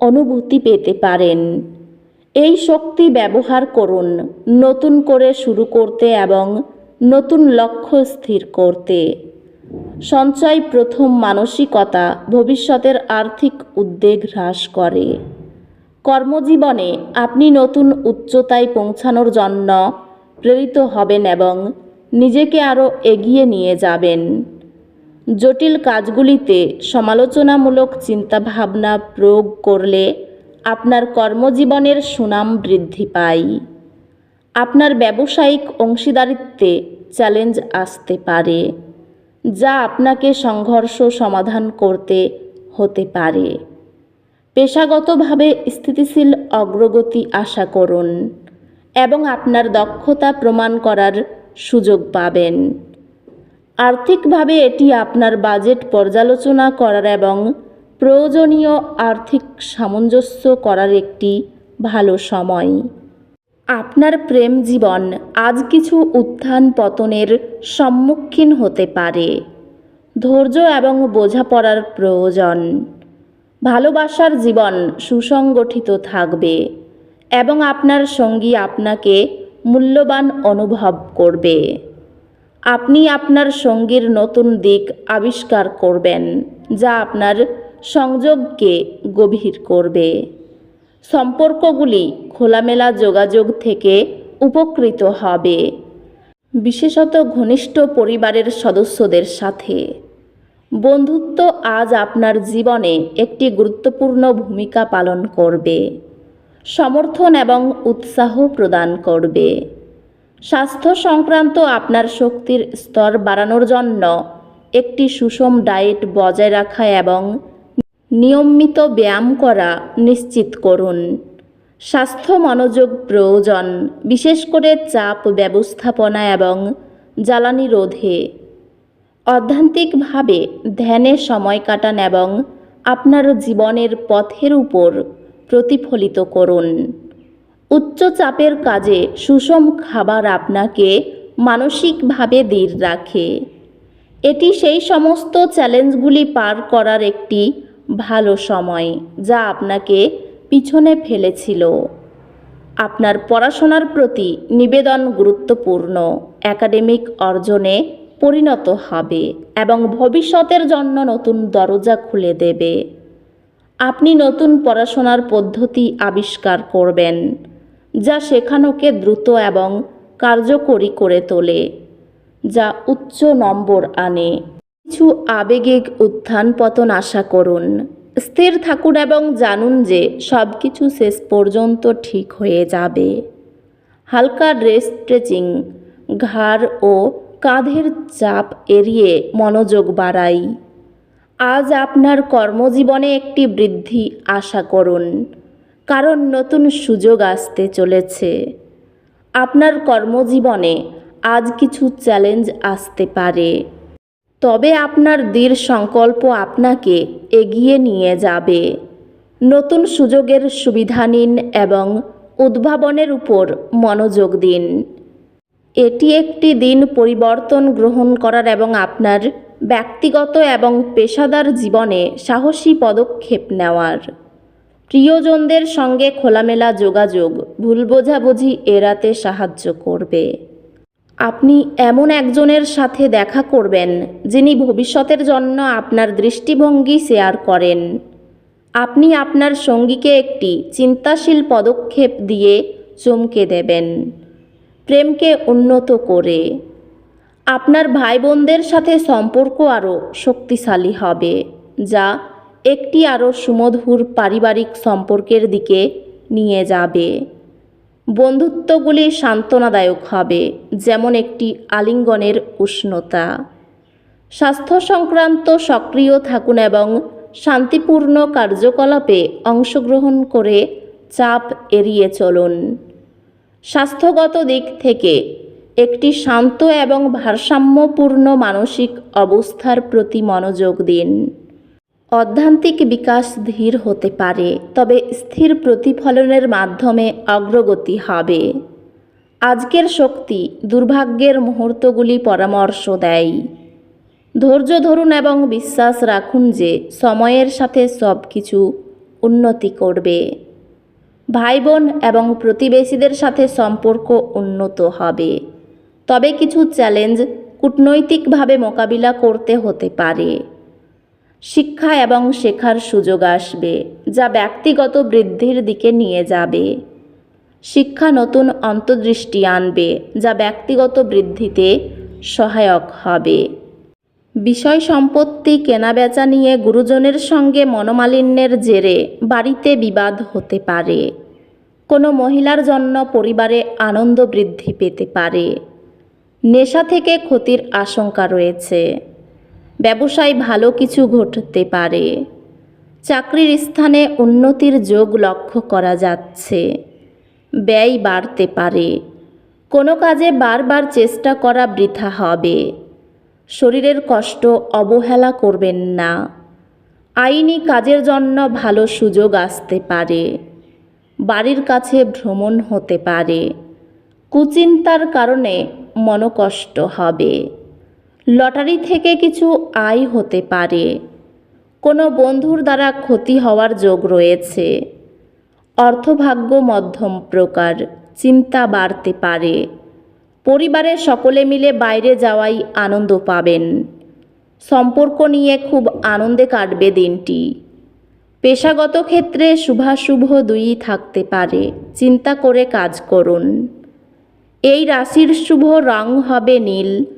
অনুভূতি পেতে পারেন। এই শক্তি ব্যবহার করুন নতুন করে শুরু করতে এবং নতুন লক্ষ্য স্থির করতে। সঞ্চয় প্রথম মানসিকতা ভবিষ্যতের আর্থিক উদ্বেগ হ্রাস করে। কর্মজীবনে আপনি নতুন উচ্চতায় পৌঁছানোর জন্য প্রেরিত হবেন এবং নিজেকে আরও এগিয়ে নিয়ে যাবেন। জটিল কাজগুলিতে সমালোচনামূলক চিন্তাভাবনা প্রয়োগ করলে আপনার কর্মজীবনের সুনাম বৃদ্ধি পায়। আপনার ব্যবসায়িক অংশীদারিত্বে চ্যালেঞ্জ আসতে পারে, যা আপনাকে সংঘর্ষ সমাধান করতে হতে পারে। পেশাগতভাবে স্থিতিশীল অগ্রগতি আশা করুন এবং আপনার দক্ষতা প্রমাণ করার সুযোগ পাবেন। আর্থিকভাবে এটি আপনার বাজেট পর্যালোচনা করার এবং প্রয়োজনীয় আর্থিক সামঞ্জস্য করার একটি ভালো সময়। আপনার প্রেম জীবন আজ কিছু উত্থান পতনের সম্মুখীন হতে পারে। ধৈর্য এবং বোঝাপড়ার প্রয়োজন। ভালোবাসার জীবন সুসংগঠিত থাকবে এবং আপনার সঙ্গী আপনাকে মূল্যবান অনুভব করবে। আপনি আপনার সঙ্গীর নতুন দিক আবিষ্কার করবেন, যা আপনার সংযোগকে গভীর করবে। সম্পর্কগুলি খোলামেলা যোগাযোগ থেকে উপকৃত হবে। বিশেষত ঘনিষ্ঠ পরিবারের সদস্যদের সাথে। বন্ধুত্ব আজ আপনার জীবনে একটি গুরুত্বপূর্ণ ভূমিকা পালন করবে। সমর্থন এবং উৎসাহ প্রদান করবে। স্বাস্থ্য সংক্রান্ত আপনার শক্তির স্তর বাড়ানোর জন্য একটি সুষম ডায়েট বজায় রাখা এবং নিয়মিত ব্যায়াম করা নিশ্চিত করুন। স্বাস্থ্য মনোযোগ প্রয়োজন, বিশেষ করে চাপ ব্যবস্থাপনা এবং জ্বালানি রোধে। অধ্যান্তিকভাবে ধ্যানে সময় কাটান এবং আপনার জীবনের পথের উপর প্রতিফলিত করুন। উচ্চ চাপের কাজে সুষম খাবার আপনাকে মানসিকভাবে দৃঢ় রাখে। এটি সেই সমস্ত চ্যালেঞ্জগুলি পার করার একটি ভালো সময় যা আপনাকে পিছনে ফেলেছিল। আপনার পড়াশোনার প্রতি নিবেদন গুরুত্বপূর্ণ, একাডেমিক অর্জনে পরিণত হবে এবং ভবিষ্যতের জন্য নতুন দরজা খুলে দেবে। আপনি নতুন পড়াশোনার পদ্ধতি আবিষ্কার করবেন। যা শেখানোকে দ্রুত এবং কার্যকরী করে তোলে, যা উচ্চ নম্বর আনে। কিছু আবেগিক উত্থান পতন আশা করুন। স্থির থাকুন এবং জানুন যে সব কিছু শেষ পর্যন্ত ঠিক হয়ে যাবে। হালকা ড্রেস স্ট্রেচিং, ঘাড় ও কাঁধের চাপ এড়িয়ে মনোযোগ বাড়াই। আজ আপনার কর্মজীবনে একটি বৃদ্ধি আশা করুন। কারণ নতুন সুযোগ আসতে চলেছে। আপনার কর্মজীবনে আজ কিছু চ্যালেঞ্জ আসতে পারে। তবে আপনার দৃঢ় সংকল্প আপনাকে এগিয়ে নিয়ে যাবে। নতুন সুযোগের সুবিধা নিন এবং উদ্ভাবনের উপর মনোযোগ দিন। এটি একটি দিন পরিবর্তন গ্রহণ করার এবং আপনার ব্যক্তিগত এবং পেশাদার জীবনে সাহসী পদক্ষেপ নেওয়ার। প্রিয়জনদের সঙ্গে খোলামেলা যোগাযোগ, ভুল বোঝাবুঝি এড়াতে সাহায্য করবে। আপনি এমন একজনের সাথে দেখা করবেন, যিনি ভবিষ্যতের জন্য আপনার দৃষ্টিভঙ্গি শেয়ার করেন। আপনি আপনার সঙ্গীকে একটি চিন্তাশীল পদক্ষেপ দিয়ে চমকে দেবেন, প্রেমকে উন্নত করে। আপনার ভাই বোনদের সাথে সম্পর্ক আরও শক্তিশালী হবে, যা একটি আরও সুমধুর পারিবারিক সম্পর্কের দিকে নিয়ে যাবে। বন্ধুত্বগুলি সান্ত্বনাদায়ক হবে, যেমন একটি আলিঙ্গনের উষ্ণতা। স্বাস্থ্য সংক্রান্ত সক্রিয় থাকুন এবং শান্তিপূর্ণ কার্যকলাপে অংশগ্রহণ করে চাপ এড়িয়ে চলুন। স্বাস্থ্যগত দিক থেকে, একটি শান্ত এবং ভারসাম্যপূর্ণ মানসিক অবস্থার প্রতি মনোযোগ দিন। অধ্যান্তিক বিকাশ ধীর হতে পারে, তবে স্থির প্রতিফলনের মাধ্যমে অগ্রগতি হবে। আজকের শক্তি দুর্ভাগ্যের মুহূর্তগুলি পরামর্শ দেয়। ধৈর্য ধরুন এবং বিশ্বাস রাখুন যে সময়ের সাথে সব কিছু উন্নতি করবে। ভাই বোন এবং প্রতিবেশীদের সাথে সম্পর্ক উন্নত হবে। তবে কিছু চ্যালেঞ্জ কূটনৈতিকভাবে মোকাবিলা করতে হতে পারে। শিক্ষা এবং শেখার সুযোগ আসবে, যা ব্যক্তিগত বৃদ্ধির দিকে নিয়ে যাবে। শিক্ষা নতুন অন্তর্দৃষ্টি আনবে, যা ব্যক্তিগত বৃদ্ধিতে সহায়ক হবে। বিষয় সম্পত্তি কেনাবেচা নিয়ে গুরুজনের সঙ্গে মনোমালিন্যের জেরে বাড়িতে বিবাদ হতে পারে। কোনো মহিলার জন্য পরিবারে আনন্দ বৃদ্ধি পেতে পারে। নেশা থেকে ক্ষতির আশঙ্কা রয়েছে। ব্যবসায় ভালো কিছু ঘটতে পারে। চাকরির স্থানে উন্নতির যোগ লক্ষ্য করা যাচ্ছে। ব্যয় বাড়তে পারে। কোনো কাজে বারবার চেষ্টা করা বৃথা হবে। শরীরের কষ্ট অবহেলা করবেন না। আইনি কাজের জন্য ভালো সুযোগ আসতে পারে। বাড়ির কাছে ভ্রমণ হতে পারে। কুচিন্তার কারণে মনকষ্ট হবে। লটারি থেকে কিছু আয় হতে পারে। কোনো বন্ধুর দ্বারা ক্ষতি হওয়ার যোগ রয়েছে। অর্থভাগ্য মধ্যম প্রকার, চিন্তা বাড়তে পারে। পরিবারের সকলে মিলে বাইরে যাওয়াই আনন্দ পাবেন। সম্পর্ক নিয়ে খুব আনন্দে কাটবে দিনটি। পেশাগত ক্ষেত্রে শুভাশুভ দুইই থাকতে পারে। চিন্তা করে কাজ করুন। এই রাশির শুভ রং হবে নীল।